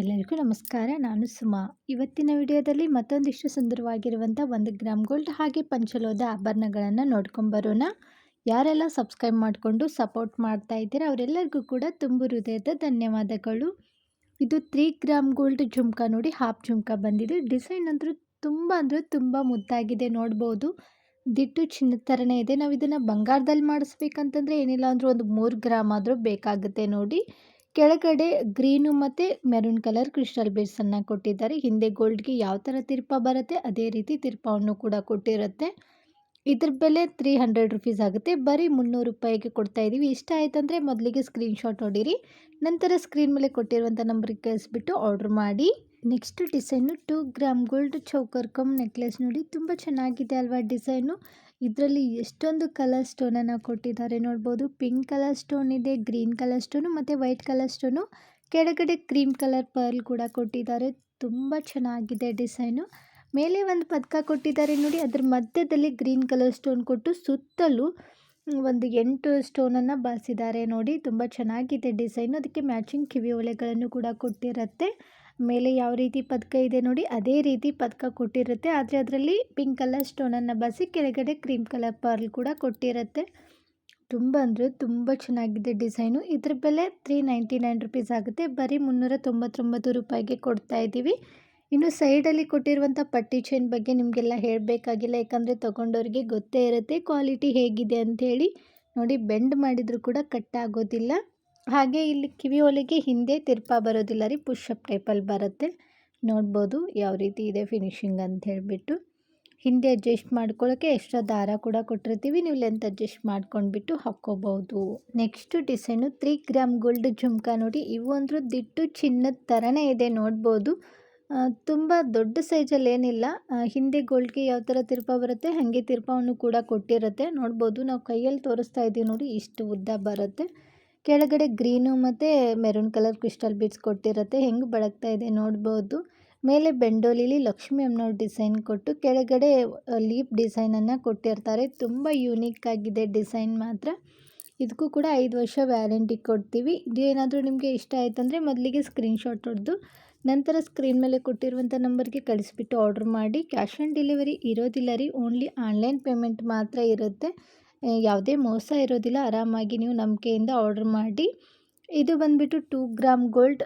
ಎಲ್ಲರಿಗೂ ನಮಸ್ಕಾರ. ನಾನು ಸುಮಾ. ಇವತ್ತಿನ ವಿಡಿಯೋದಲ್ಲಿ ಮತ್ತೊಂದಿಷ್ಟು ಸುಂದರವಾಗಿರುವಂಥ ಒಂದು ಗ್ರಾಮ್ ಗೋಲ್ಡ್ ಹಾಗೆ ಪಂಚಲೋದ ಆಭರಣಗಳನ್ನು ನೋಡ್ಕೊಂಬರೋಣ ಯಾರೆಲ್ಲ ಸಬ್ಸ್ಕ್ರೈಬ್ ಮಾಡಿಕೊಂಡು ಸಪೋರ್ಟ್ ಮಾಡ್ತಾ ಇದ್ದೀರಾ ಅವರೆಲ್ಲರಿಗೂ ಕೂಡ ತುಂಬು ಹೃದಯದ ಧನ್ಯವಾದಗಳು. ಇದು ತ್ರೀ ಗ್ರಾಮ್ ಗೋಲ್ಡ್ ಜುಮ್ಕಾ ನೋಡಿ, ಹಾಫ್ ಜುಮ್ಕಾ ಬಂದಿದೆ. ಡಿಸೈನ್ ಅಂದರೂ ತುಂಬ ಅಂದರೆ ತುಂಬ ಮುದ್ದಾಗಿದೆ ನೋಡ್ಬೋದು. ದಿಟ್ಟು ಚಿನ್ನದ ಥರನೇ ಇದೆ. ನಾವು ಇದನ್ನು ಬಂಗಾರದಲ್ಲಿ ಮಾಡಿಸ್ಬೇಕಂತಂದರೆ ಏನಿಲ್ಲ ಅಂದರೂ ಒಂದು ಮೂರು ಗ್ರಾಮ್ ಆದರೂ ಬೇಕಾಗುತ್ತೆ ನೋಡಿ. ಕೆಳಗಡೆ ಗ್ರೀನು ಮತ್ತು ಮೆರೂನ್ ಕಲರ್ ಕ್ರಿಸ್ಟಲ್ ಬೇಸನ್ನು ಕೊಟ್ಟಿದ್ದಾರೆ. ಹಿಂದೆ ಗೋಲ್ಡ್ಗೆ ಯಾವ ಥರ ತಿರ್ಪ ಬರುತ್ತೆ, ಅದೇ ರೀತಿ ತಿರ್ಪವನ್ನು ಕೂಡ ಕೊಟ್ಟಿರುತ್ತೆ. ಇದ್ರ ಬೆಲೆ ತ್ರೀ ಹಂಡ್ರೆಡ್ ರುಪೀಸ್ ಆಗುತ್ತೆ. ಬರೀ ಮುನ್ನೂರು ರೂಪಾಯಿಗೆ ಕೊಡ್ತಾ ಇದ್ದೀವಿ ಇಷ್ಟ ಆಯ್ತಂದರೆ ಮೊದಲಿಗೆ ಸ್ಕ್ರೀನ್ಶಾಟ್ ಹೊಡೀರಿ ನಂತರ ಸ್ಕ್ರೀನ್ ಮೇಲೆ ಕೊಟ್ಟಿರುವಂಥ ನಂಬರಿಗೆ ಕಳಿಸ್ಬಿಟ್ಟು ಆರ್ಡ್ರ್ ಮಾಡಿ. Next design two gram gold choker come necklace ನೋಡಿ. ತುಂಬ ಚೆನ್ನಾಗಿದೆ ಅಲ್ವಾ ಡಿಸೈನು ಇದರಲ್ಲಿ ಎಷ್ಟೊಂದು ಕಲರ್ ಸ್ಟೋನನ್ನು ಕೊಟ್ಟಿದ್ದಾರೆ ನೋಡ್ಬೋದು. ಪಿಂಕ್ ಕಲರ್ ಸ್ಟೋನ್ ಇದೆ ಗ್ರೀನ್ ಕಲರ್ ಸ್ಟೋನು ಮತ್ತು ವೈಟ್ ಕಲರ್ ಸ್ಟೋನು ಕೆಳಗಡೆ ಕ್ರೀಮ್ ಕಲರ್ ಪರ್ಲ್ ಕೂಡ ಕೊಟ್ಟಿದ್ದಾರೆ. ತುಂಬ ಚೆನ್ನಾಗಿದೆ ಡಿಸೈನು ಮೇಲೆ ಒಂದು ಪದಕ ಕೊಟ್ಟಿದ್ದಾರೆ ನೋಡಿ, ಅದ್ರ ಮಧ್ಯದಲ್ಲಿ ಗ್ರೀನ್ ಕಲರ್ ಸ್ಟೋನ್ ಕೊಟ್ಟು ಸುತ್ತಲೂ ಒಂದು ಎಂಟು ಸ್ಟೋನನ್ನು ಬಾರಿಸಿದ್ದಾರೆ ನೋಡಿ. ತುಂಬ ಚೆನ್ನಾಗಿದೆ ಡಿಸೈನು ಅದಕ್ಕೆ ಮ್ಯಾಚಿಂಗ್ ಕಿವಿ ಒಲೆಗಳನ್ನು ಕೂಡ ಕೊಟ್ಟಿರುತ್ತೆ. ಮೇಲೆ ಯಾವ ರೀತಿ ಪದಕ ಇದೆ ನೋಡಿ, ಅದೇ ರೀತಿ ಪದಕ ಕೊಟ್ಟಿರುತ್ತೆ. ಆದರೆ ಅದರಲ್ಲಿ ಪಿಂಕ್ ಕಲರ್ ಸ್ಟೋನನ್ನು ಬಸಿ ಕೆಳಗಡೆ ಕ್ರೀಮ್ ಕಲರ್ ಪರ್ಲ್ ಕೂಡ ಕೊಟ್ಟಿರುತ್ತೆ. ತುಂಬ ಅಂದರೆ ತುಂಬ ಚೆನ್ನಾಗಿದೆ ಡಿಸೈನು ಇದ್ರ ಬೆಲೆ ತ್ರೀ ನೈಂಟಿ ನೈನ್ ರುಪೀಸ್ ಆಗುತ್ತೆ. ಬರೀ ಮುನ್ನೂರ ತೊಂಬತ್ತೊಂಬತ್ತು ರೂಪಾಯಿಗೆ ಕೊಡ್ತಾ ಇದ್ದೀವಿ. ಇನ್ನು ಸೈಡಲ್ಲಿ ಕೊಟ್ಟಿರುವಂಥ ಪಟ್ಟಿ ಚೈನ್ ಬಗ್ಗೆ ನಿಮಗೆಲ್ಲ ಹೇಳಬೇಕಾಗಿಲ್ಲ. ಯಾಕಂದರೆ ತೊಗೊಂಡವ್ರಿಗೆ ಗೊತ್ತೇ ಇರುತ್ತೆ. ಕ್ವಾಲಿಟಿ ಹೇಗಿದೆ ಅಂಥೇಳಿ ನೋಡಿ ಬೆಂಡ್ ಮಾಡಿದರೂ ಕೂಡ ಕಟ್ ಆಗೋದಿಲ್ಲ. ಹಾಗೆ ಇಲ್ಲಿ ಕಿವಿ ಒಲೆಗೆ ಹಿಂದೆ ತಿರ್ಪ ಬರೋದಿಲ್ಲ ರೀ ಪುಷಪ್ ಟೈಪಲ್ಲಿ ಬರುತ್ತೆ. ನೋಡ್ಬೋದು ಯಾವ ರೀತಿ ಇದೆ ಫಿನಿಶಿಂಗ್ ಅಂತ ಹೇಳಿಬಿಟ್ಟು. ಹಿಂದೆ ಅಡ್ಜಸ್ಟ್ ಮಾಡ್ಕೊಳ್ಳೋಕ್ಕೆ ಎಕ್ಸ್ಟ್ರಾ ದಾರ ಕೂಡ ಕೊಟ್ಟಿರ್ತೀವಿ, ನೀವು ಲೆಂತ್ ಅಡ್ಜಸ್ಟ್ ಮಾಡ್ಕೊಂಡ್ಬಿಟ್ಟು ಹಾಕ್ಕೋಬೋದು. Next design three gram gold jhumka ನೋಡಿ, ಇವು ಅಂದರೂ ದಿಟ್ಟು ಚಿನ್ನದ ಥರನೇ ಇದೆ, ನೋಡ್ಬೋದು. ತುಂಬ ದೊಡ್ಡ ಸೈಜಲ್ಲಿ ಏನಿಲ್ಲ. ಹಿಂದೆ ಗೋಲ್ಡ್ಗೆ ಯಾವ ಥರ ತಿರ್ಪ ಬರುತ್ತೆ, ಹಾಗೆ ತಿರ್ಪವನ್ನು ಕೂಡ ಕೊಟ್ಟಿರುತ್ತೆ. ನೋಡ್ಬೋದು, ನಾವು ಕೈಯಲ್ಲಿ ತೋರಿಸ್ತಾ ಇದ್ದೀವಿ ನೋಡಿ, ಇಷ್ಟು ಉದ್ದ ಬರುತ್ತೆ. ಕೆಳಗಡೆ ಗ್ರೀನು ಮತ್ತು ಮೆರೂನ್ ಕಲರ್ ಕ್ರಿಸ್ಟಲ್ ಬೀಡ್ಸ್ ಕೊಟ್ಟಿರುತ್ತೆ. ಹೆಂಗೆ ಬೆಳಗ್ತಾ ಇದೆ ನೋಡ್ಬೋದು. ಮೇಲೆ ಬೆಂಡೋಲಿಲಿ ಲಕ್ಷ್ಮಿ ಅಮ್ಮನವ್ರ ಡಿಸೈನ್ ಕೊಟ್ಟು ಕೆಳಗಡೆ ಲೀಪ್ ಡಿಸೈನನ್ನು ಕೊಟ್ಟಿರ್ತಾರೆ. ತುಂಬ ಯೂನಿಕ್ ಆಗಿದೆ ಡಿಸೈನ್ ಮಾತ್ರ. ಇದಕ್ಕೂ ಕೂಡ ಐದು ವರ್ಷ ವ್ಯಾರಂಟಿ ಕೊಡ್ತೀವಿ. ಇದೇನಾದರೂ ನಿಮಗೆ ಇಷ್ಟ ಆಯ್ತಂದರೆ ಮೊದಲಿಗೆ ಸ್ಕ್ರೀನ್ಶಾಟ್ ಹೊಡೆದು, ನಂತರ ಸ್ಕ್ರೀನ್ ಮೇಲೆ ಕೊಟ್ಟಿರುವಂಥ ನಂಬರ್ಗೆ ಕಳಿಸ್ಬಿಟ್ಟು ಆರ್ಡ್ರ್ ಮಾಡಿ. ಕ್ಯಾಶ್ ಆನ್ ಡೆಲಿವರಿ ಇರೋದಿಲ್ಲ ರೀ. ಓನ್ಲಿ ಆನ್ಲೈನ್ ಪೇಮೆಂಟ್ ಮಾತ್ರ ಇರುತ್ತೆ. ಯಾವುದೇ ಮೋಸ ಇರೋದಿಲ್ಲ, ಆರಾಮಾಗಿ ನೀವು ನಂಬಿಕೆಯಿಂದ ಆರ್ಡ್ರ್ ಮಾಡಿ. ಇದು ಬಂದುಬಿಟ್ಟು two gram gold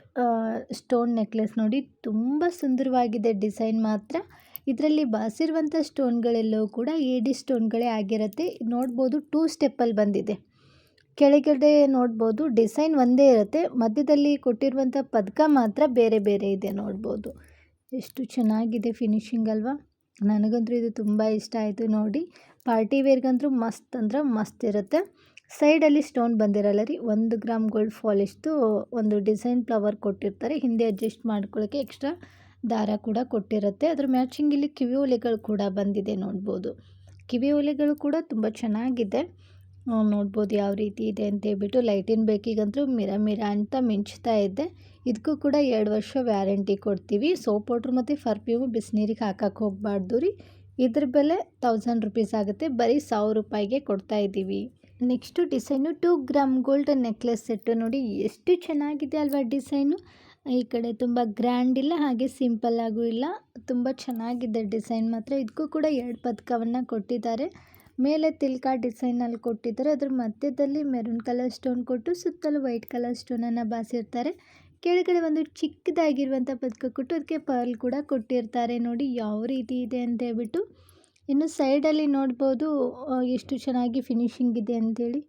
stone necklace ನೋಡಿ. ತುಂಬ ಸುಂದರವಾಗಿದೆ ಡಿಸೈನ್ ಮಾತ್ರ. ಇದರಲ್ಲಿ ಬಾಸಿರುವಂಥ ಸ್ಟೋನ್ಗಳೆಲ್ಲವೂ ಕೂಡ ಏಡಿ ಸ್ಟೋನ್ಗಳೇ ಆಗಿರುತ್ತೆ. ನೋಡ್ಬೋದು ಟೂ ಸ್ಟೆಪ್ಪಲ್ಲಿ ಬಂದಿದೆ. ಕೆಳಗಡೆ ನೋಡ್ಬೋದು ಡಿಸೈನ್ ಒಂದೇ ಇರುತ್ತೆ. ಮಧ್ಯದಲ್ಲಿ ಕೊಟ್ಟಿರುವಂಥ ಪದಕ ಮಾತ್ರ ಬೇರೆ ಬೇರೆ ಇದೆ ನೋಡ್ಬೋದು. ಎಷ್ಟು ಚೆನ್ನಾಗಿದೆ ಫಿನಿಶಿಂಗ್ ಅಲ್ವಾ? ನನಗಂತೂ ಇದು ತುಂಬ ಇಷ್ಟ ಆಯಿತು ನೋಡಿ. ಪಾರ್ಟಿ ವೇರ್ಗಂತೂ ಮಸ್ತ್ ಅಂದ್ರೆ ಮಸ್ತ್ ಇರುತ್ತೆ. ಸೈಡಲ್ಲಿ ಸ್ಟೋನ್ ಬಂದಿರಲ್ಲ ರೀ, ಒಂದು ಗ್ರಾಮ್ ಗೋಲ್ಡ್ ಫಾಲಿಶ್ದು ಒಂದು ಡಿಸೈನ್ ಫ್ಲವರ್ ಕೊಟ್ಟಿರ್ತಾರೆ. ಹಿಂದೆ ಅಡ್ಜಸ್ಟ್ ಮಾಡ್ಕೊಳ್ಳೋಕ್ಕೆ ಎಕ್ಸ್ಟ್ರಾ ದಾರ ಕೂಡ ಕೊಟ್ಟಿರುತ್ತೆ. ಅದ್ರ ಮ್ಯಾಚಿಂಗ್ ಇಲ್ಲಿ ಕಿವಿ ಒಲೆಗಳು ಕೂಡ ಬಂದಿದೆ ನೋಡ್ಬೋದು. ಕಿವಿ ಒಲೆಗಳು ಕೂಡ ತುಂಬ ಚೆನ್ನಾಗಿದೆ. ನೋಡ್ಬೋದು ಯಾವ ರೀತಿ ಇದೆ ಅಂತ ಹೇಳ್ಬಿಟ್ಟು ಲೈಟಿನ ಬೇಕಿಗಂತೂ ಮಿರ ಮಿರ ಅಂತ ಮಿಂಚ್ತಾ ಇದ್ದೆ ಇದಕ್ಕೂ ಕೂಡ ಎರಡು ವರ್ಷ ವ್ಯಾರಂಟಿ ಕೊಡ್ತೀವಿ. ಸೋಪ್ ಪೌಡ್ರ್ ಮತ್ತು ಪರ್ಫ್ಯೂಮು ಬಿಸಿನೀರಿಗೆ ಹಾಕಕ್ಕೆ ಹೋಗಬಾರ್ದು ರೀ. ಇದ್ರ ಬೆಲೆ ತೌಸಂಡ್ ರುಪೀಸ್ ಆಗುತ್ತೆ. ಬರೀ ಸಾವಿರ ರೂಪಾಯಿಗೆ ಕೊಡ್ತಾ ಇದ್ದೀವಿ. Next design two gram gold necklace set ನೋಡಿ. ಎಷ್ಟು ಚೆನ್ನಾಗಿದೆ ಅಲ್ವಾ ಡಿಸೈನು ಈ ಕಡೆ ತುಂಬ ಗ್ರ್ಯಾಂಡ್ ಇಲ್ಲ, ಹಾಗೆ ಸಿಂಪಲ್ ಆಗೂ ಇಲ್ಲ. ತುಂಬ ಚೆನ್ನಾಗಿದೆ ಡಿಸೈನ್ ಮಾತ್ರ. ಇದಕ್ಕೂ ಕೂಡ ಎರಡು ಪದಕವನ್ನು ಕೊಟ್ಟಿದ್ದಾರೆ. ಮೇಲೆ ತಿಲ್ಕ ಡಿಸೈನಲ್ಲಿ ಕೊಟ್ಟಿದ್ದಾರೆ. ಅದ್ರ ಮಧ್ಯದಲ್ಲಿ ಮೆರೂನ್ ಕಲರ್ ಸ್ಟೋನ್ ಕೊಟ್ಟು ಸುತ್ತಲೂ ವೈಟ್ ಕಲರ್ ಸ್ಟೋನನ್ನು ಬಾಸಿರ್ತಾರೆ. ಕೆಳಗಡೆ ಒಂದು ಚಿಕ್ಕದಾಗಿರುವಂಥ ಪದಕ ಕೊಟ್ಟು ಅದಕ್ಕೆ ಪರ್ಲ್ ಕೂಡ ಕೊಟ್ಟಿರ್ತಾರೆ. ನೋಡಿ ಯಾವ ರೀತಿ ಇದೆ ಅಂತ ಹೇಳ್ಬಿಟ್ಟು ಇನ್ನು ಸೈಡಲ್ಲಿ ನೋಡ್ಬೋದು ಎಷ್ಟು ಚೆನ್ನಾಗಿ ಫಿನಿಶಿಂಗ್ ಇದೆ ಅಂಥೇಳಿ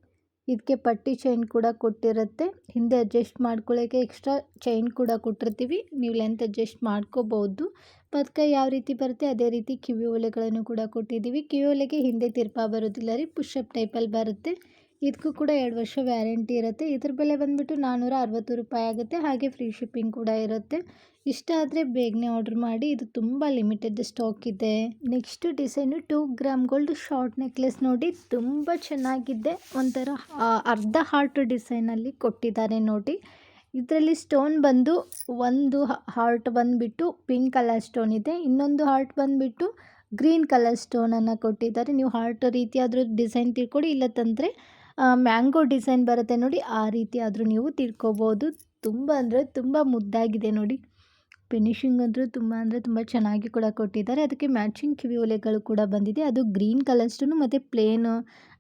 ಇದಕ್ಕೆ ಪಟ್ಟಿ ಚೈನ್ ಕೂಡ ಕೊಟ್ಟಿರುತ್ತೆ. ಹಿಂದೆ ಅಡ್ಜಸ್ಟ್ ಮಾಡ್ಕೊಳ್ಳೋಕ್ಕೆ ಎಕ್ಸ್ಟ್ರಾ ಚೈನ್ ಕೂಡ ಕೊಟ್ಟಿರ್ತೀವಿ. ನೀವು ಲೆಂತ್ ಅಡ್ಜಸ್ಟ್ ಮಾಡ್ಕೋಬೋದು. ಪದಕ ಯಾವ ರೀತಿ ಬರುತ್ತೆ, ಅದೇ ರೀತಿ ಕಿವಿ ಒಲೆಗಳನ್ನು ಕೂಡ ಕೊಟ್ಟಿದ್ದೀವಿ. ಕಿವಿ ಒಲೆಗೆ ಹಿಂದೆ ತಿರ್ಪಾ ಬರೋದಿಲ್ಲ ರೀ, ಪುಷಪ್ ಟೈಪಲ್ಲಿ ಬರುತ್ತೆ. ಇದಕ್ಕೂ ಕೂಡ ಎರಡು ವರ್ಷ ವ್ಯಾರಂಟಿ ಇರುತ್ತೆ. ಇದ್ರ ಬೆಲೆ ಬಂದುಬಿಟ್ಟು ನಾನ್ನೂರ ಅರವತ್ತು ರೂಪಾಯಿ ಆಗುತ್ತೆ. ಹಾಗೆ ಫ್ರೀ ಶಿಪ್ಪಿಂಗ್ ಕೂಡ ಇರುತ್ತೆ. ಇಷ್ಟ ಆದರೆ ಬೇಗನೆ ಆರ್ಡ್ರ್ ಮಾಡಿ. ಇದು ತುಂಬ ಲಿಮಿಟೆಡ್ ಸ್ಟಾಕ್ ಇದೆ. Next design two gram gold short necklace ನೋಡಿ. ತುಂಬ ಚೆನ್ನಾಗಿದೆ. ಒಂಥರ ಅರ್ಧ ಹಾರ್ಟ್ ಡಿಸೈನಲ್ಲಿ ಕೊಟ್ಟಿದ್ದಾರೆ ನೋಡಿ. ಇದರಲ್ಲಿ ಸ್ಟೋನ್ ಬಂದು ಒಂದು ಹಾರ್ಟ್ ಬಂದುಬಿಟ್ಟು ಪಿಂಕ್ ಕಲರ್ ಸ್ಟೋನ್ ಇದೆ. ಇನ್ನೊಂದು ಹಾರ್ಟ್ ಬಂದುಬಿಟ್ಟು ಗ್ರೀನ್ ಕಲರ್ ಸ್ಟೋನನ್ನು ಕೊಟ್ಟಿದ್ದಾರೆ. ನೀವು ಹಾರ್ಟ್ ರೀತಿಯಾದರೂ ಡಿಸೈನ್ ತಿಳ್ಕೊಡಿ. ಇಲ್ಲ ತಂದರೆ ಮ್ಯಾಂಗೋ ಡಿಸೈನ್ ಬರುತ್ತೆ ನೋಡಿ, ಆ ರೀತಿ ಆದರೂ ನೀವು ತಿಳ್ಕೊಬೋದು. ತುಂಬ ಅಂದರೆ ತುಂಬ ಮುದ್ದಾಗಿದೆ ನೋಡಿ. ಫಿನಿಶಿಂಗ್ ಅಂದರೂ ತುಂಬ ಅಂದರೆ ತುಂಬ ಚೆನ್ನಾಗಿ ಕೂಡ ಕೊಟ್ಟಿದ್ದಾರೆ. ಅದಕ್ಕೆ ಮ್ಯಾಚಿಂಗ್ ಕಿವಿ ಒಲೆಗಳು ಕೂಡ ಬಂದಿದೆ. ಅದು ಗ್ರೀನ್ ಕಲರ್ಸ್ಟು ಮತ್ತು ಪ್ಲೇನ್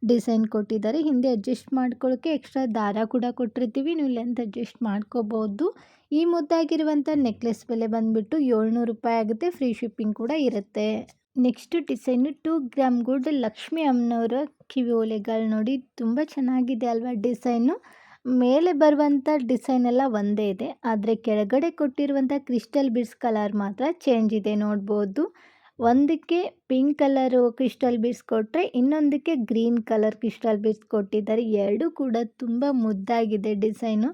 ಡಿಸೈನ್ ಕೊಟ್ಟಿದ್ದಾರೆ. ಹಿಂದೆ ಅಡ್ಜಸ್ಟ್ ಮಾಡ್ಕೊಳ್ಳೋಕ್ಕೆ ಎಕ್ಸ್ಟ್ರಾ ದಾರ ಕೂಡ ಕೊಟ್ಟಿರ್ತೀವಿ. ನೀವು ಲೆಂತ್ ಅಡ್ಜಸ್ಟ್ ಮಾಡ್ಕೋಬೋದು. ಈ ಮುದ್ದಾಗಿರುವಂಥ ನೆಕ್ಲೆಸ್ ಬೆಲೆ ಬಂದುಬಿಟ್ಟು ಏಳ್ನೂರು ರೂಪಾಯಿ ಆಗುತ್ತೆ. ಫ್ರೀ ಶಿಪ್ಪಿಂಗ್ ಕೂಡ ಇರುತ್ತೆ. Next design two gram gold Lakshmi ಅಮ್ಮನವರ ಕಿವಿ ಓಲೆಗಳು ನೋಡಿ, ತುಂಬ ಚೆನ್ನಾಗಿದೆ ಅಲ್ವಾ ಡಿಸೈನು. ಮೇಲೆ ಬರುವಂಥ ಡಿಸೈನ್ ಎಲ್ಲ ಒಂದೇ ಇದೆ, ಆದರೆ ಕೆಳಗಡೆ ಕೊಟ್ಟಿರುವಂಥ ಕ್ರಿಸ್ಟಲ್ ಬಿಡ್ಸ್ ಕಲರ್ ಮಾತ್ರ ಚೇಂಜ್ ಇದೆ ನೋಡ್ಬೋದು. ಒಂದಕ್ಕೆ ಪಿಂಕ್ ಕಲರು ಕ್ರಿಸ್ಟಲ್ ಬಿಡ್ಸ್ ಕೊಟ್ಟರೆ ಇನ್ನೊಂದಕ್ಕೆ ಗ್ರೀನ್ ಕಲರ್ ಕ್ರಿಸ್ಟಲ್ ಬಿಡ್ಸ್ ಕೊಟ್ಟಿದ್ದಾರೆ. ಎರಡೂ ಕೂಡ ತುಂಬ ಮುದ್ದಾಗಿದೆ ಡಿಸೈನು.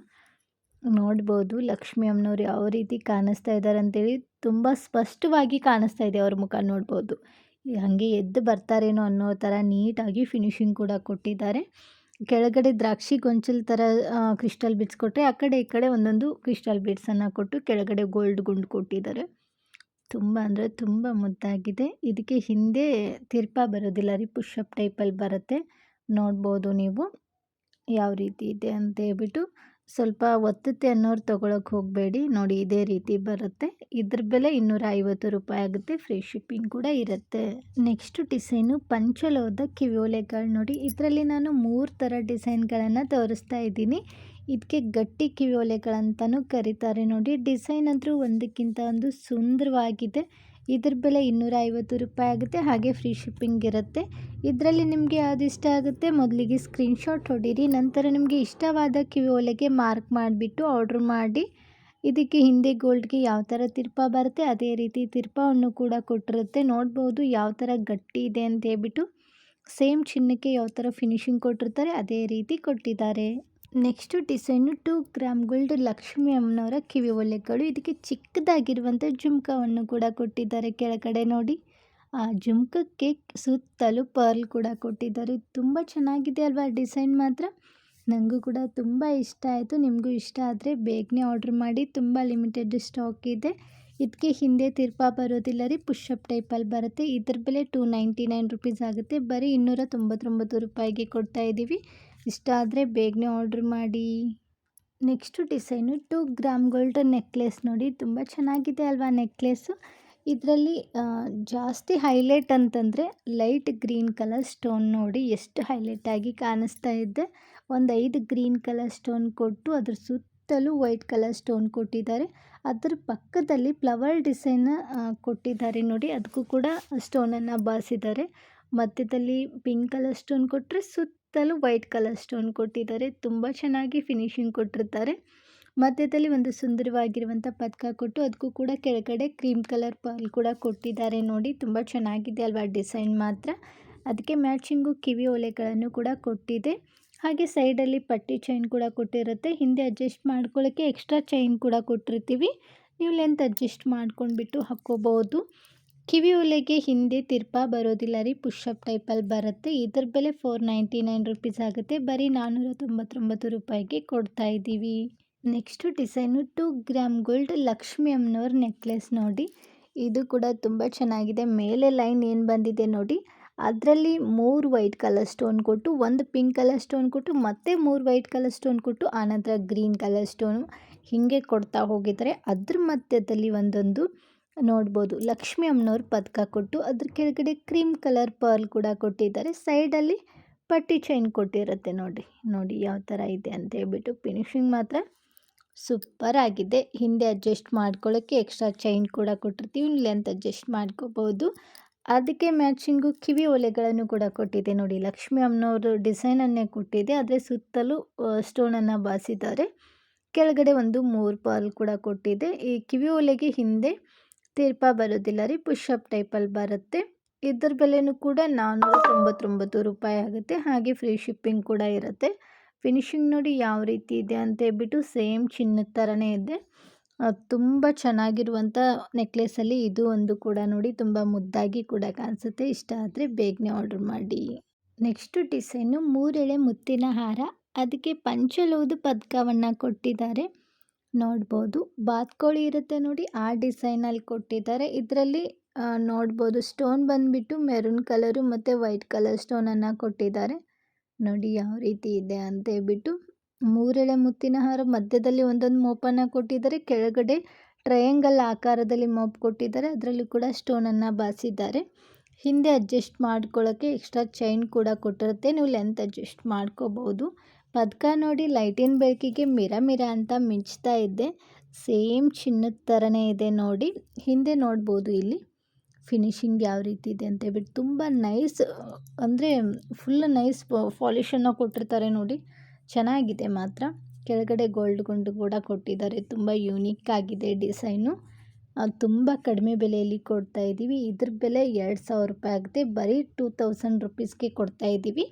ನೋಡ್ಬೋದು. ಲಕ್ಷ್ಮಿ ಅಮ್ಮನವ್ರು ಯಾವ ರೀತಿ ಕಾಣಿಸ್ತಾ ಇದ್ದಾರೆ ಅಂತೇಳಿ ತುಂಬ ಸ್ಪಷ್ಟವಾಗಿ ಕಾಣಿಸ್ತಾ ಇದೆ ಅವ್ರ ಮುಖ ನೋಡ್ಬೋದು. ಹಾಗೆ ಎದ್ದು ಬರ್ತಾರೇನೋ ಅನ್ನೋ ಥರ ನೀಟಾಗಿ ಫಿನಿಶಿಂಗ್ ಕೂಡ ಕೊಟ್ಟಿದ್ದಾರೆ. ಕೆಳಗಡೆ ದ್ರಾಕ್ಷಿ ಗೊಂಚಲ್ ಥರ ಕ್ರಿಸ್ಟಲ್ ಬಿಡ್ಸ್ ಕೊಟ್ಟರೆ ಆ ಕಡೆ ಈ ಕಡೆ ಒಂದೊಂದು ಕ್ರಿಸ್ಟಲ್ ಬಿಡ್ಸನ್ನು ಕೊಟ್ಟು ಕೆಳಗಡೆ ಗೋಲ್ಡ್ ಗುಂಡು ಕೊಟ್ಟಿದ್ದಾರೆ. ತುಂಬ ಅಂದರೆ ತುಂಬ ಮುದ್ದಾಗಿದೆ. ಇದಕ್ಕೆ ಹಿಂದೆ ತಿರ್ಪ ಬರೋದಿಲ್ಲ ರೀ ಪುಷಪ್ ಟೈಪಲ್ಲಿ ಬರುತ್ತೆ. ನೋಡ್ಬೋದು ನೀವು. ಯಾವ ರೀತಿ ಇದೆ ಅಂತ ಹೇಳ್ಬಿಟ್ಟು ಸ್ವಲ್ಪ ಒತ್ತುತ್ತೆ ಅನ್ನೋರು ತೊಗೊಳಕ್ಕೆ ಹೋಗಬೇಡಿ. ನೋಡಿ ಇದೇ ರೀತಿ ಬರುತ್ತೆ. ಇದ್ರ ಬೆಲೆ ಇನ್ನೂರ ಐವತ್ತು ರೂಪಾಯಿ ಆಗುತ್ತೆ. ಫ್ರೀ ಶಿಪ್ಪಿಂಗ್ ಕೂಡ ಇರುತ್ತೆ. ನೆಕ್ಸ್ಟ್ ಡಿಸೈನು ಪಂಚಲೋದ ಕಿವಿಯೋಲೆಗಳು ನೋಡಿ, ಇದರಲ್ಲಿ ನಾನು ಮೂರು ಥರ ಡಿಸೈನ್ಗಳನ್ನು ತೋರಿಸ್ತಾ ಇದ್ದೀನಿ. ಇದಕ್ಕೆ ಗಟ್ಟಿ ಕಿವಿಯೋಲೆಗಳಂತಲೂ ಕರೀತಾರೆ. ನೋಡಿ, ಡಿಸೈನ್ ಅಂದರೂ ಒಂದಕ್ಕಿಂತ ಒಂದು ಸುಂದರವಾಗಿದೆ. ಇದ್ರ ಬೆಲೆ ಇನ್ನೂರ ಐವತ್ತು ರೂಪಾಯಿ ಆಗುತ್ತೆ, ಹಾಗೆ ಫ್ರೀ ಶಿಪ್ಪಿಂಗ್ ಇರುತ್ತೆ. ಇದರಲ್ಲಿ ನಿಮಗೆ ಯಾವ್ದು ಇಷ್ಟ ಆಗುತ್ತೆ ಮೊದಲಿಗೆ ಸ್ಕ್ರೀನ್ಶಾಟ್ ಹೊಡೀರಿ, ನಂತರ ನಿಮಗೆ ಇಷ್ಟವಾದ ಕಿವಿ ಒಲೆಗೆ ಮಾರ್ಕ್ ಮಾಡಿಬಿಟ್ಟು ಆರ್ಡ್ರ್ ಮಾಡಿ. ಇದಕ್ಕೆ ಹಿಂದೆ ಗೋಲ್ಡ್ಗೆ ಯಾವ ಥರ ತಿರ್ಪ ಬರುತ್ತೆ, ಅದೇ ರೀತಿ ತಿರ್ಪವನ್ನು ಕೂಡ ಕೊಟ್ಟಿರುತ್ತೆ. ನೋಡ್ಬೋದು ಯಾವ ಥರ ಗಟ್ಟಿ ಇದೆ ಅಂತ ಹೇಳ್ಬಿಟ್ಟು ಸೇಮ್ ಚಿನ್ನಕ್ಕೆ ಯಾವ ಥರ ಫಿನಿಶಿಂಗ್ ಕೊಟ್ಟಿರ್ತಾರೆ, ಅದೇ ರೀತಿ ಕೊಟ್ಟಿದ್ದಾರೆ. Next design two gram gold Lakshmi ಅಮ್ಮನವರ ಕಿವಿ ಒಲೆಗಳು. ಇದಕ್ಕೆ ಚಿಕ್ಕದಾಗಿರುವಂಥ ಜುಮ್ಕವನ್ನು ಕೂಡ ಕೊಟ್ಟಿದ್ದಾರೆ ಕೆಳಗಡೆ ನೋಡಿ. ಆ ಜುಮ್ಕಕ್ಕೆ ಸುತ್ತಲೂ ಪರ್ಲ್ ಕೂಡ ಕೊಟ್ಟಿದ್ದಾರೆ. ತುಂಬ ಚೆನ್ನಾಗಿದೆ ಅಲ್ವಾ ಡಿಸೈನ್ ಮಾತ್ರ. ನನಗೂ ಕೂಡ ತುಂಬ ಇಷ್ಟ ಆಯಿತು. ನಿಮಗೂ ಇಷ್ಟ ಆದರೆ ಬೇಗನೆ ಆರ್ಡ್ರ್ ಮಾಡಿ. ತುಂಬ ಲಿಮಿಟೆಡ್ ಸ್ಟಾಕ್ ಇದೆ. ಇದಕ್ಕೆ ಹಿಂದೆ ತಿರ್ಪ ಬರೋದಿಲ್ಲ ರೀ. ಪುಷಪ್ ಟೈಪಲ್ಲಿ ಬರುತ್ತೆ. ಇದ್ರ ಬೆಲೆ ಟೂ ನೈಂಟಿ ನೈನ್ ರುಪೀಸ್ ಆಗುತ್ತೆ. ಬರೀ ಇನ್ನೂರ ತೊಂಬತ್ತೊಂಬತ್ತು ರೂಪಾಯಿಗೆ ಕೊಡ್ತಾ ಇದ್ದೀವಿ. ಇಷ್ಟ ಆದರೆ ಬೇಗನೆ ಆರ್ಡ್ರ್ ಮಾಡಿ. Next design two gram gold necklace ನೋಡಿ, ತುಂಬ ಚೆನ್ನಾಗಿದೆ ಅಲ್ವಾ ನೆಕ್ಲೆಸ್ಸು ಇದರಲ್ಲಿ ಜಾಸ್ತಿ ಹೈಲೈಟ್ ಅಂತಂದರೆ ಲೈಟ್ ಗ್ರೀನ್ ಕಲರ್ ಸ್ಟೋನ್ ನೋಡಿ ಎಷ್ಟು ಹೈಲೈಟಾಗಿ ಕಾಣಿಸ್ತಾ ಇದೆ. ಒಂದು ಐದು ಗ್ರೀನ್ ಕಲರ್ ಸ್ಟೋನ್ ಕೊಟ್ಟು ಅದ್ರ ಸುತ್ತಲೂ ವೈಟ್ ಕಲರ್ ಸ್ಟೋನ್ ಕೊಟ್ಟಿದ್ದಾರೆ. ಅದರ ಪಕ್ಕದಲ್ಲಿ ಫ್ಲವರ್ ಡಿಸೈನ್ ಕೊಟ್ಟಿದ್ದಾರೆ ನೋಡಿ, ಅದಕ್ಕೂ ಕೂಡ ಸ್ಟೋನನ್ನು ಬಾಸಿದ್ದಾರೆ ಮಧ್ಯದಲ್ಲಿ ಪಿಂಕ್ ಕಲರ್ ಸ್ಟೋನ್ ಕೊಟ್ಟರೆ ಸುತ್ತಲೂ ವೈಟ್ ಕಲರ್ ಸ್ಟೋನ್ ಕೊಟ್ಟಿದ್ದಾರೆ. ತುಂಬ ಚೆನ್ನಾಗಿ ಫಿನಿಶಿಂಗ್ ಕೊಟ್ಟಿರ್ತಾರೆ. ಮಧ್ಯದಲ್ಲಿ ಒಂದು ಸುಂದರವಾಗಿರುವಂಥ ಪದಕ ಕೊಟ್ಟು ಅದಕ್ಕೂ ಕೂಡ ಕೆಳಗಡೆ ಕ್ರೀಮ್ ಕಲರ್ ಪರ್ಲ್ ಕೂಡ ಕೊಟ್ಟಿದ್ದಾರೆ ನೋಡಿ. ತುಂಬ ಚೆನ್ನಾಗಿದೆ ಅಲ್ವಾ ಡಿಸೈನ್ ಮಾತ್ರ. ಅದಕ್ಕೆ ಮ್ಯಾಚಿಂಗು ಕಿವಿ ಓಲೆಗಳನ್ನು ಕೂಡ ಕೊಟ್ಟಿದೆ. ಹಾಗೆ ಸೈಡಲ್ಲಿ ಪಟ್ಟಿ ಚೈನ್ ಕೂಡ ಕೊಟ್ಟಿರುತ್ತೆ. ಹಿಂದೆ ಅಡ್ಜಸ್ಟ್ ಮಾಡ್ಕೊಳ್ಳೋಕ್ಕೆ ಎಕ್ಸ್ಟ್ರಾ ಚೈನ್ ಕೂಡ ಕೊಟ್ಟಿರ್ತೀವಿ. ನೀವು ಲೆಂತ್ ಅಡ್ಜಸ್ಟ್ ಮಾಡ್ಕೊಂಡ್ಬಿಟ್ಟು ಹಾಕ್ಕೋಬೋದು. ಕಿವಿ ಒಲೆಗೆ ಹಿಂದೆ ತಿರ್ಪ ಬರೋದಿಲ್ಲ ರೀ ಪುಷಪ್ ಟೈಪಲ್ಲಿ ಬರುತ್ತೆ. ಇದ್ರ ಬೆಲೆ ಫೋರ್ ನೈಂಟಿ ನೈನ್ ರುಪೀಸ್ ಆಗುತ್ತೆ. ಬರೀ ನಾನ್ನೂರ ತೊಂಬತ್ತೊಂಬತ್ತು ರೂಪಾಯಿಗೆ ಕೊಡ್ತಾ ಇದ್ದೀವಿ. Next design two gram gold Lakshmi ಅಮ್ಮನವ್ರ necklace ನೋಡಿ. ಇದು ಕೂಡ ತುಂಬ ಚೆನ್ನಾಗಿದೆ. ಮೇಲೆ ಲೈನ್ ಏನು ಬಂದಿದೆ ನೋಡಿ. ಅದರಲ್ಲಿ ಮೂರು ವೈಟ್ ಕಲರ್ ಸ್ಟೋನ್ ಕೊಟ್ಟು, ಒಂದು ಪಿಂಕ್ ಕಲರ್ ಸ್ಟೋನ್ ಕೊಟ್ಟು, ಮತ್ತೆ ಮೂರು ವೈಟ್ ಕಲರ್ ಸ್ಟೋನ್ ಕೊಟ್ಟು, ಆನಂತರ ಗ್ರೀನ್ ಕಲರ್ ಸ್ಟೋನು ಹೀಗೆ ಕೊಡ್ತಾ ಹೋಗಿದ್ದಾರೆ. ಅದ್ರ ಮಧ್ಯದಲ್ಲಿ ಒಂದೊಂದು ನೋಡ್ಬೋದು. ಲಕ್ಷ್ಮಿ ಅಮ್ಮನವ್ರು ಪದಕ ಕೊಟ್ಟು ಅದ್ರ ಕೆಳಗಡೆ ಕ್ರೀಮ್ ಕಲರ್ ಪರ್ಲ್ ಕೂಡ ಕೊಟ್ಟಿದ್ದಾರೆ. ಸೈಡಲ್ಲಿ ಪಟ್ಟಿ ಚೈನ್ ಕೊಟ್ಟಿರುತ್ತೆ ನೋಡಿ ನೋಡಿ ಯಾವ ಥರ ಇದೆ ಅಂತ ಹೇಳ್ಬಿಟ್ಟು ಫಿನಿಷಿಂಗ್ ಮಾತ್ರ ಸೂಪರ್ ಆಗಿದೆ. ಹಿಂದೆ ಅಡ್ಜಸ್ಟ್ ಮಾಡ್ಕೊಳ್ಳೋಕ್ಕೆ ಎಕ್ಸ್ಟ್ರಾ ಚೈನ್ ಕೂಡ ಕೊಟ್ಟಿರ್ತೀವಿ. ಲೆಂತ್ ಅಡ್ಜಸ್ಟ್ ಮಾಡ್ಕೋಬೋದು. ಅದಕ್ಕೆ ಮ್ಯಾಚಿಂಗು ಕಿವಿ ಒಲೆಗಳನ್ನು ಕೂಡ ಕೊಟ್ಟಿದೆ ನೋಡಿ. ಲಕ್ಷ್ಮಿ ಅಮ್ಮನವರು ಡಿಸೈನನ್ನೇ ಕೊಟ್ಟಿದೆ. ಆದರೆ ಸುತ್ತಲೂ ಸ್ಟೋನನ್ನು ಬಾಸಿದ್ದಾರೆ. ಕೆಳಗಡೆ ಒಂದು ಮೂರು ಪಾಲ್ ಕೂಡ ಕೊಟ್ಟಿದೆ. ಈ ಕಿವಿ ಒಲೆಗೆ ಹಿಂದೆ ತೀರ್ಪ ಬರೋದಿಲ್ಲ ರೀ ಪುಷಪ್ ಟೈಪಲ್ಲಿ ಬರುತ್ತೆ. ಇದ್ರ ಬೆಲೆನೂ ಕೂಡ ನಾನ್ನೂರ ತೊಂಬತ್ತೊಂಬತ್ತು ರೂಪಾಯಿ ಆಗುತ್ತೆ. ಹಾಗೆ ಫ್ರೀ ಶಿಪ್ಪಿಂಗ್ ಕೂಡ ಇರುತ್ತೆ. ಫಿನಿಷಿಂಗ್ ನೋಡಿ ಯಾವ ರೀತಿ ಇದೆ ಅಂತ ಹೇಳ್ಬಿಟ್ಟು ಸೇಮ್ ಚಿನ್ನದ ಥರನೇ ಇದೆ. ತುಂಬ ಚೆನ್ನಾಗಿರುವಂಥ ನೆಕ್ಲೆಸಲ್ಲಿ ಇದು ಒಂದು ಕೂಡ ನೋಡಿ ತುಂಬ ಮುದ್ದಾಗಿ ಕೂಡ ಕಾಣಿಸುತ್ತೆ. ಇಷ್ಟ ಆದರೆ ಬೇಗನೆ ಆರ್ಡ್ರ್ ಮಾಡಿ. ನೆಕ್ಸ್ಟು ಡಿಸೈನು ಮೂರೆಳೆ ಮುತ್ತಿನ ಹಾರ. ಅದಕ್ಕೆ ಪಂಚಲೋದು ಪದಕವನ್ನು ಕೊಟ್ಟಿದ್ದಾರೆ. ನೋಡ್ಬೋದು. ಬಾತ್ಕೋಳಿ ಇರುತ್ತೆ ನೋಡಿ, ಆ ಡಿಸೈನಲ್ಲಿ ಕೊಟ್ಟಿದ್ದಾರೆ. ಇದರಲ್ಲಿ ನೋಡ್ಬೋದು, ಸ್ಟೋನ್ ಬಂದುಬಿಟ್ಟು ಮೆರೂನ್ ಕಲರು ಮತ್ತು ವೈಟ್ ಕಲರ್ ಸ್ಟೋನನ್ನು ಕೊಟ್ಟಿದ್ದಾರೆ. ನೋಡಿ ಯಾವ ರೀತಿ ಇದೆ ಅಂತ ಹೇಳ್ಬಿಟ್ಟು. ಮೂರೆಳೆ ಮುತ್ತಿನ ಹಾರ ಮಧ್ಯದಲ್ಲಿ ಒಂದೊಂದು ಮೋಪನ್ನು ಕೊಟ್ಟಿದ್ದಾರೆ. ಕೆಳಗಡೆ ಟ್ರಯಾಂಗಲ್ ಆಕಾರದಲ್ಲಿ ಮೋಪ್ ಕೊಟ್ಟಿದ್ದಾರೆ. ಅದರಲ್ಲೂ ಕೂಡ ಸ್ಟೋನನ್ನು ಬಾಸಿದ್ದಾರೆ. ಹಿಂದೆ ಅಡ್ಜಸ್ಟ್ ಮಾಡ್ಕೊಳ್ಳೋಕ್ಕೆ ಎಕ್ಸ್ಟ್ರಾ ಚೈನ್ ಕೂಡ ಕೊಟ್ಟಿರುತ್ತೆ. ನೀವು ಲೆಂತ್ ಅಡ್ಜಸ್ಟ್ ಮಾಡ್ಕೋಬೋದು. ಪದಕ ನೋಡಿ ಲೈಟಿನ ಬೆಳಕಿಗೆ ಮಿರ ಮಿರ ಅಂತ ಮಿಂಚ್ತಾ ಇದ್ದೆ. ಸೇಮ್ ಚಿನ್ನದ ಥರನೇ ಇದೆ ನೋಡಿ. ಹಿಂದೆ ನೋಡ್ಬೋದು ಇಲ್ಲಿ. ಫಿನಿಶಿಂಗ್ ಯಾವ ರೀತಿ ಇದೆ ಅಂತ ಹೇಳ್ಬಿಟ್ಟು ತುಂಬ ನೈಸ್, ಅಂದರೆ ಫುಲ್ ನೈಸ್ ಪಾಲಿಷನ್ನು ಕೊಟ್ಟಿರ್ತಾರೆ ನೋಡಿ. ಚೆನ್ನಾಗಿದೆ ಮಾತ್ರ. ಕೆಳಗಡೆ ಗೋಲ್ಡ್ ಗುಂಡು ಕೂಡ ಕೊಟ್ಟಿದ್ದಾರೆ. ತುಂಬ ಯೂನಿಕ್ ಆಗಿದೆ ಡಿಸೈನು. ತುಂಬ ಕಡಿಮೆ ಬೆಲೆಯಲ್ಲಿ ಕೊಡ್ತಾ ಇದ್ದೀವಿ ಇದ್ರ ಬೆಲೆ ಎರಡು ಸಾವಿರ ರೂಪಾಯಿ ಆಗುತ್ತೆ. ಬರೀ ಟೂ ತೌಸಂಡ್ ರುಪೀಸ್ಗೆ ಕೊಡ್ತಾ ಇದ್ದೀವಿ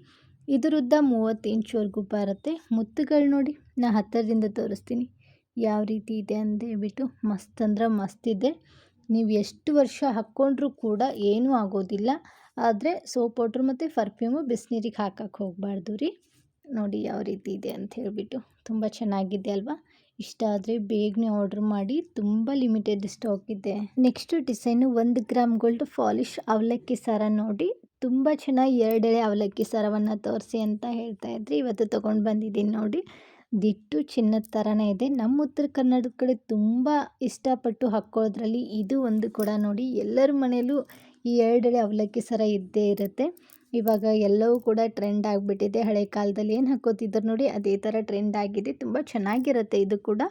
ಇದರುದ್ದ ಮೂವತ್ತು ಇಂಚ್ವರೆಗೂ ಬರುತ್ತೆ. ಮುತ್ತುಗಳು ನೋಡಿ ನಾನು ಹತ್ತಿರದಿಂದ ತೋರಿಸ್ತೀನಿ. ಯಾವ ರೀತಿ ಇದೆ ಅಂತ ಹೇಳ್ಬಿಟ್ಟು ಮಸ್ತ್ ಅಂದ್ರೆ ಮಸ್ತ್ ಇದೆ. ನೀವು ಎಷ್ಟು ವರ್ಷ ಹಾಕ್ಕೊಂಡ್ರೂ ಕೂಡ ಏನೂ ಆಗೋದಿಲ್ಲ. ಆದರೆ ಸೋಪ್ ಪೌಡ್ರ್ ಮತ್ತು ಪರ್ಫ್ಯೂಮು ಬಿಸಿನೀರಿಗೆ ಹಾಕಕ್ಕೆ ಹೋಗಬಾರ್ದು ರೀ. ನೋಡಿ ಯಾವ ರೀತಿ ಇದೆ ಅಂತ ಹೇಳಿಬಿಟ್ಟು. ತುಂಬ ಚೆನ್ನಾಗಿದೆ ಅಲ್ವಾ? ಇಷ್ಟ ಆದರೆ ಬೇಗನೆ ಆರ್ಡ್ರ್ ಮಾಡಿ. ತುಂಬ ಲಿಮಿಟೆಡ್ ಸ್ಟಾಕ್ ಇದೆ. ನೆಕ್ಸ್ಟ್ ಡಿಸೈನು ಒಂದು ಗ್ರಾಮ್ ಗೋಲ್ಡ್ ಫಾಲಿಶ್ ಅವಲಕ್ಕಿ ಸರ ನೋಡಿ. ತುಂಬ ಚೆನ್ನಾಗಿ ಎರಡೆಳೆ ಅವಲಕ್ಕಿ ಸರವನ್ನು ತೋರಿಸಿ ಅಂತ ಹೇಳ್ತಾ ಇದ್ರಿ. ಇವತ್ತು ತೊಗೊಂಡು ಬಂದಿದ್ದೀನಿ ನೋಡಿ. ದಿಟ್ಟು ಚಿನ್ನದ ಥರನೇ ಇದೆ. ನಮ್ಮ ಉತ್ತರ ಕನ್ನಡದ ಕಡೆ ತುಂಬ ಇಷ್ಟಪಟ್ಟು ಹಾಕ್ಕೊಳ್ಳೋದ್ರಲ್ಲಿ ಇದು ಒಂದು ಕೂಡ ನೋಡಿ. ಎಲ್ಲರ ಮನೆಯಲ್ಲೂ ಈ ಎರಡೆಳೆ ಅವಲಕ್ಕಿ ಸರ ಇದ್ದೇ ಇರುತ್ತೆ. ಇವಾಗ ಎಲ್ಲವೂ ಕೂಡ ಟ್ರೆಂಡ್ ಆಗಿಬಿಟ್ಟಿದೆ. ಹಳೆ ಕಾಲದಲ್ಲಿ ಏನು ಹಾಕೋತಿದ್ರು ನೋಡಿ, ಅದೇ ಥರ ಟ್ರೆಂಡ್ ಆಗಿದೆ. ತುಂಬ ಚೆನ್ನಾಗಿರುತ್ತೆ ಇದು ಕೂಡ.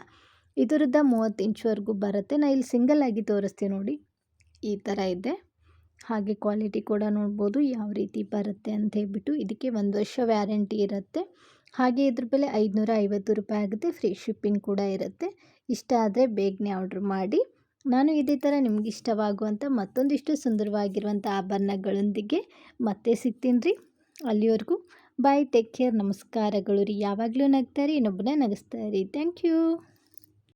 ಇದರದ್ದು ಮೂವತ್ತು ಇಂಚ್ವರೆಗೂ ಬರುತ್ತೆ. ನಾನು ಇಲ್ಲಿ ಸಿಂಗಲ್ ಆಗಿ ತೋರಿಸ್ತೀನಿ ನೋಡಿ. ಈ ಥರ ಇದೆ. ಹಾಗೆ ಕ್ವಾಲಿಟಿ ಕೂಡ ನೋಡ್ಬೋದು, ಯಾವ ರೀತಿ ಬರುತ್ತೆ ಅಂತ ಹೇಳ್ಬಿಟ್ಟು ಇದಕ್ಕೆ ಒಂದು ವರ್ಷ ವ್ಯಾರಂಟಿ ಇರುತ್ತೆ. ಹಾಗೆ ಇದ್ರ ಬೆಲೆ ಐದುನೂರ ಐವತ್ತು ರೂಪಾಯಿ ಆಗುತ್ತೆ ಫ್ರೀ ಶಿಪ್ಪಿಂಗ್ ಕೂಡ ಇರುತ್ತೆ. ಇಷ್ಟ ಆದರೆ ಬೇಗನೆ ಆರ್ಡ್ರ್ ಮಾಡಿ. ನಾನು ಇದೇ ಥರ ನಿಮ್ಗೆ ಇಷ್ಟವಾಗುವಂಥ ಮತ್ತೊಂದಿಷ್ಟು ಸುಂದರವಾಗಿರುವಂಥ ಆಭರಣಗಳೊಂದಿಗೆ ಮತ್ತೆ ಸಿಗ್ತೀನಿ ರೀ. ಅಲ್ಲಿವರೆಗೂ ಬಾಯ್ ಟೇಕ್ ಕೇರ್ ನಮಸ್ಕಾರಗಳು ರೀ. ಯಾವಾಗಲೂ ನಗ್ತಾರೆ ಇನ್ನೊಬ್ಬನೇ ನಗಿಸ್ತಾರೆ ಥ್ಯಾಂಕ್ ಯು